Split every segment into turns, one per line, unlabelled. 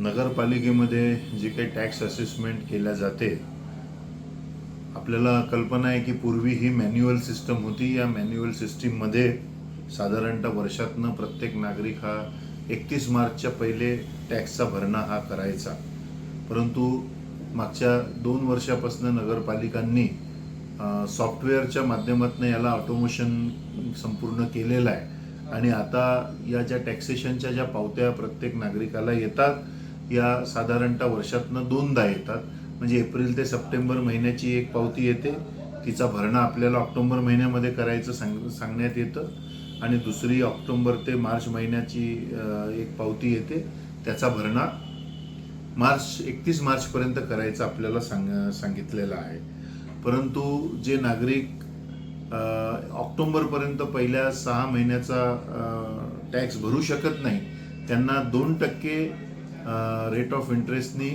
नगरपालिकेमध्ये जे काही tax assessment केल्या जाते आपल्याला कल्पना आहे की पूर्वी ही मॅन्युअल सिस्टम होती. या मॅन्युअल सिस्टीममध्ये साधारणतः वर्षातनं प्रत्येक नागरिक हा एकतीस मार्चच्या पहिले टॅक्सचा भरणा हा करायचा. परंतु मागच्या दोन वर्षापासून नगरपालिकांनी सॉफ्टवेअरच्या माध्यमातून याला ऑटोमेशन संपूर्ण केलेलं आहे. आणि आता या ज्या टॅक्सेशनच्या ज्या पावत्या प्रत्येक नागरिकाला येतात या साधारणतः वर्षातनं दोनदा येतात. म्हणजे एप्रिल ते सप्टेंबर महिन्याची एक पावती येते. तिचा भरणा आपल्याला ऑक्टोंबर महिन्यामध्ये करायचं सांग सांगण्यात येतं. आणि दुसरी ऑक्टोंबर ते मार्च महिन्याची एक पावती येते. त्याचा भरणा मार्च एकतीस मार्चपर्यंत करायचं आपल्याला सांग सांगितलेलं आहे. परंतु जे नागरिक ऑक्टोंबरपर्यंत पहिल्या सहा महिन्याचा टॅक्स भरू शकत नाही त्यांना दोन टक्के रेट ऑफ इंटरेस्टनी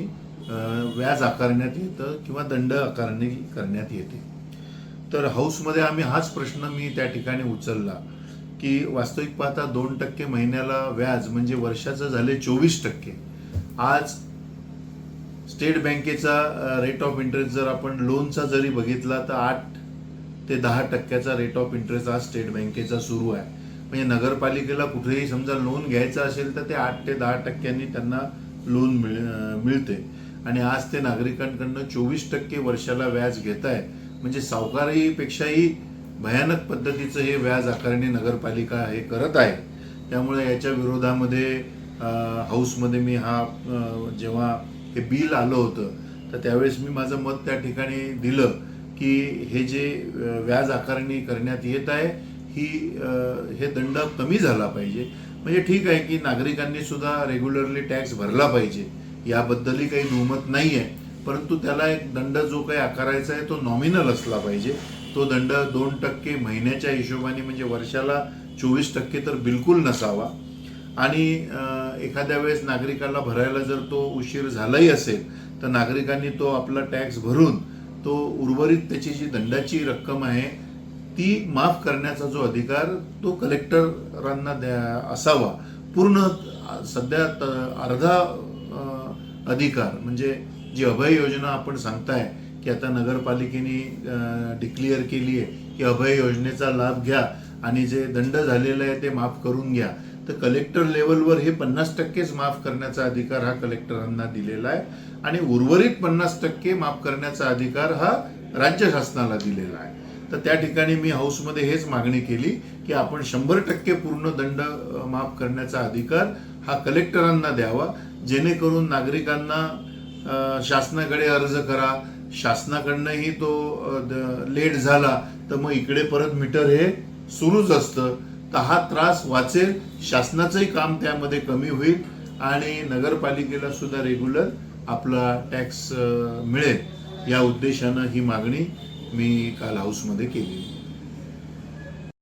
व्याज आकारण्यात येतं किंवा दंड आकारणी करण्यात येते. तर हाऊसमध्ये आम्ही हाच प्रश्न मी त्या ठिकाणी उचलला की वास्तविक पाहता दोन टक्के महिन्याला व्याज म्हणजे वर्षाचं झाले चोवीस टक्के. आज स्टेट बँकेचा रेट ऑफ इंटरेस्ट जर आपण लोनचा जरी बघितला तर आठ ते दहा टक्क्याचा रेट ऑफ इंटरेस्ट आज स्टेट बँकेचा सुरू आहे. म्हणजे नगरपालिकेला कुठेही समजा लोन घ्यायचं असेल तर ते आठ ते दहा टक्क्यांनी त्यांना लोन मिळ मिळते. आणि आज ते नागरिकांकडनं चोवीस टक्के वर्षाला व्याज घेत आहे म्हणजे सावकारीपेक्षाही भयानक पद्धतीचं हे व्याज आकारणी नगरपालिका हे करत आहे. त्यामुळे याच्या विरोधामध्ये हाऊसमध्ये मी हा जेव्हा हे बिल आलं होतं तर त्यावेळेस मी माझं मत त्या ठिकाणी दिलं की हे जे व्याज आकारणी करण्यात येत आहे ही हे दंड कमी झाला पाहिजे. म्हणजे ठीक आहे की नागरिकांनी सुद्धा रेग्युलरली टॅक्स भरला पाहिजे. याबद्दलही काही दुमत नाही आहे परंतु त्याला एक दंड जो काही आकारायचा आहे तो नॉमिनल असला पाहिजे. तो दंड दोन टक्के महिन्याच्या हिशोबाने म्हणजे वर्षाला चोवीस टक्के तर बिलकुल नसावा. आणि एखाद्या वेळेस नागरिकाला भरायला जर तो उशीर झालाही असेल तर नागरिकांनी तो आपला टॅक्स भरून तो उर्वरित त्याची जी दंडाची रक्कम आहे ती माफ करण्याचा जो अधिकार तो कलेक्टरांना द्या असावा. पूर्ण सध्या त- अर्धा अधिकार. म्हणजे जी अभय योजना आपण सांगताय की आता नगरपालिकेने डिक्लेअर केली आहे की अभय योजनेचा लाभ घ्या आणि जे दंड झालेलं आहे ते माफ करून घ्या. तर कलेक्टर लेवलवर हे पन्नास टक्केच माफ करण्याचा अधिकार हा कलेक्टरांना दिलेला आहे. आणि उर्वरित पन्नास टक्के माफ करण्याचा अधिकार हा राज्य शासनाला दिलेला आहे. तर त्या ठिकाणी मी हाऊसमध्ये हेच मागणी केली की आपण शंभर टक्के पूर्ण दंड माफ करण्याचा अधिकार हा कलेक्टरांना द्यावा. जेणेकरून नागरिकांना शासनाकडे अर्ज करा. शासनाकडनंही तो लेट झाला तर मग इकडे परत मीटर हे सुरूच असतं. तर हा त्रास वाचेल. शासनाचंही काम त्यामध्ये कमी होईल आणि नगरपालिकेला सुद्धा रेग्युलर आपला टॅक्स मिळेल. या उद्देशानं ही मागणी मी काल हाऊसमध्ये केली